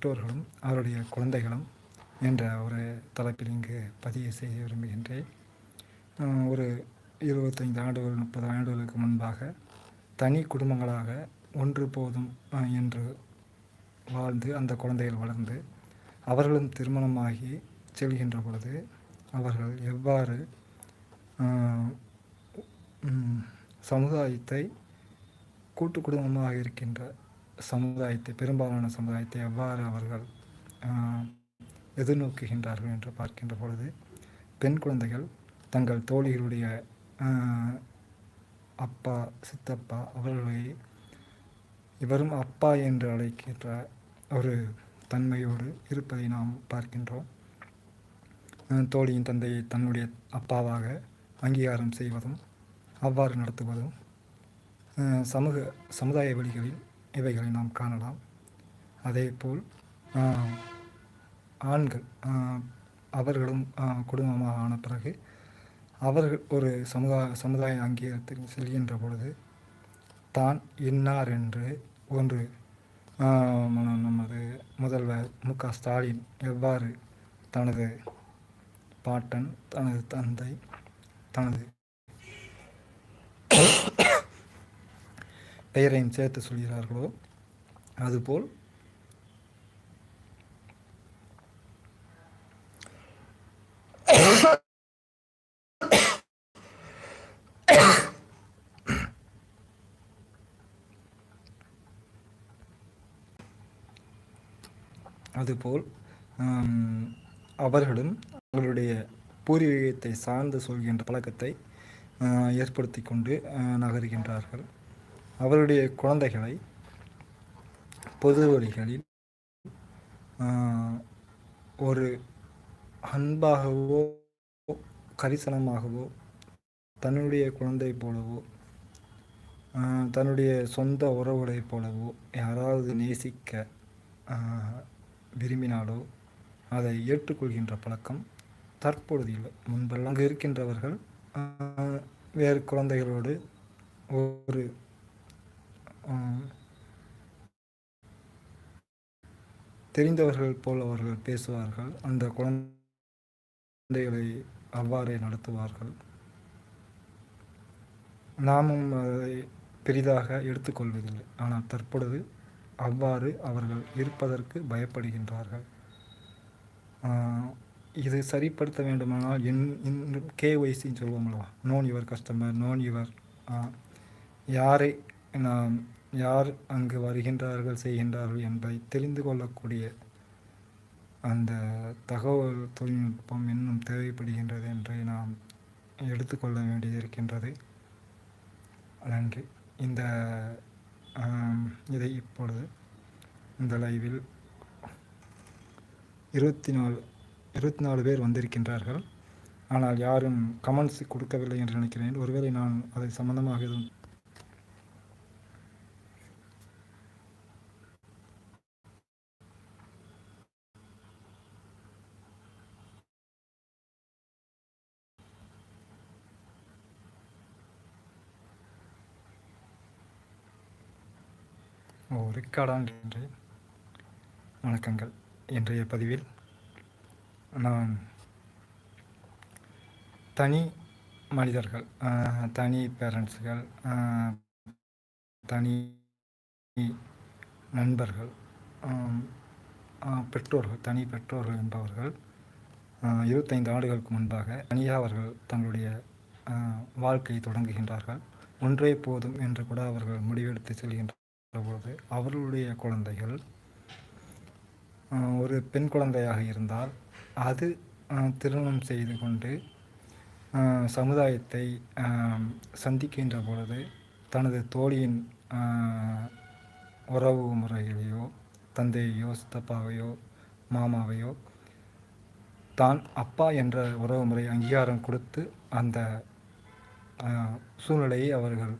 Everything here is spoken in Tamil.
பெற்றோர்களும் அவருடைய குழந்தைகளும் என்ற ஒரு தலைப்பில் இங்கு பதிவு செய்ய விரும்புகின்றேன். ஒரு இருபத்தைந்து ஆண்டுகள் முப்பது ஆண்டுகளுக்கு முன்பாக தனி குடும்பங்களாக ஒன்று போதும் என்று வாழ்ந்து அந்த குழந்தைகள் வளர்ந்து அவர்களும் திருமணமாகி செல்கின்ற பொழுது அவர்கள் எவ்வாறு சமுதாயத்தை கூட்டு குடும்பமாக இருக்கின்ற சமுதாயத்தை பெரும்பாலான சமுதாயத்தை எவ்வாறு அவர்கள் எதிர்நோக்குகின்றார்கள் என்று பார்க்கின்ற பொழுது பெண் குழந்தைகள் தங்கள் தோழிகளுடைய அப்பா சித்தப்பா அவர்களை இவரும் அப்பா என்று அழைக்கின்ற ஒரு தன்மையோடு இருப்பதை நாம் பார்க்கின்றோம். தோழியின் தந்தையை தன்னுடைய அப்பாவாக அங்கீகாரம் செய்வதும் அவ்வாறு நடத்துவதும் சமூக சமுதாய வழிகளில் இவைகளை நாம் காணலாம். அதே போல் ஆண்கள் அவர்களும் குடும்பமாக ஆன பிறகு அவர்கள் ஒரு சமுதாய சமுதாய அங்கீகாரத்தில் செல்கின்ற பொழுது தான் இன்னார் என்று ஒன்று நமது முதல்வர் மு. க. ஸ்டாலின் எவ்வாறு தனது பாட்டன் தனது தந்தை தனது பெயரையும் சேர்த்து சொல்கிறார்களோ அதுபோல் அதுபோல் அவர்களும் அவர்களுடைய பூர்வீகத்தை சார்ந்து சொல்கின்ற பழக்கத்தை ஏற்படுத்தி கொண்டு நகர்கின்றார்கள் நகருகின்றார்கள். அவருடைய குழந்தைகளை பொது வழிகளில் ஒரு அன்பாகவோ கரிசனமாகவோ தன்னுடைய குழந்தை போலவோ தன்னுடைய சொந்த உறவுகளைப் போலவோ யாராவது நேசிக்க விரும்பினாலோ அதை ஏற்றுக்கொள்கின்ற பழக்கம் தற்பொழுது இல்லை. முன்பெல்லாம் இருக்கின்றவர்கள் வேறு குழந்தைகளோடு ஒரு தெரிந்தவர்கள் போல் அவர்கள் பேசுவார்கள். அந்த குழந்தைகளை அவ்வாறே நடத்துவார்கள். நாமும் அதை பெரிதாக எடுத்துக்கொள்வதில்லை. ஆனால் தற்பொழுது அவ்வாறு அவர்கள் இருப்பதற்கு பயப்படுகின்றார்கள். இது சரிப்படுத்த வேண்டுமானால் என் இன்னும் கேஒய்சின்னு சொல்லுவோம் அல்லவா? Know your customer know your யாரை நாம் யார் அங்கு வருகின்றார்கள் செய்கின்றார்கள் என்பதை தெரிந்து கொள்ளக்கூடிய அந்த தகவல் தொழில்நுட்பம் இன்னும் தேவைப்படுகின்றது என்று நாம் எடுத்துக்கொள்ள வேண்டியது இருக்கின்றது நன்றி. இந்த இதை இப்பொழுது இந்த லைவில் இருபத்தி நாலு இருபத்தி நாலு பேர் வந்திருக்கின்றார்கள். ஆனால் யாரும் கமெண்ட்ஸ் கொடுக்கவில்லை என்று நினைக்கிறேன். ஒருவேளை நான் அதை சம்பந்தமாக எதுவும் ஓ காடான்றி வணக்கங்கள். இன்றைய பதிவில் நான் தனி மனிதர்கள் தனி பேரண்ட்ஸுகள் தனி நண்பர்கள் பெற்றோர்கள் தனி பெற்றோர்கள் என்பவர்கள் இருபத்தைந்து ஆண்டுகளுக்கு முன்பாக தனியாக அவர்கள் தங்களுடைய வாழ்க்கையை தொடங்குகின்றார்கள். ஒன்றே போதும் என்று கூட அவர்கள் முடிவெடுத்து செல்கின்றனர் பொழுது அவர்களுடைய குழந்தைகள் ஒரு பெண் குழந்தையாக இருந்தால் அது திருமணம் செய்து கொண்டு சமுதாயத்தை சந்திக்கின்ற பொழுது தனது தோழியின் உறவு முறைகளையோ தந்தையையோ சித்தப்பாவையோ மாமாவையோ தான் அப்பா என்ற உறவு முறை அங்கீகாரம் கொடுத்து அந்த சூழ்நிலையை அவர்கள்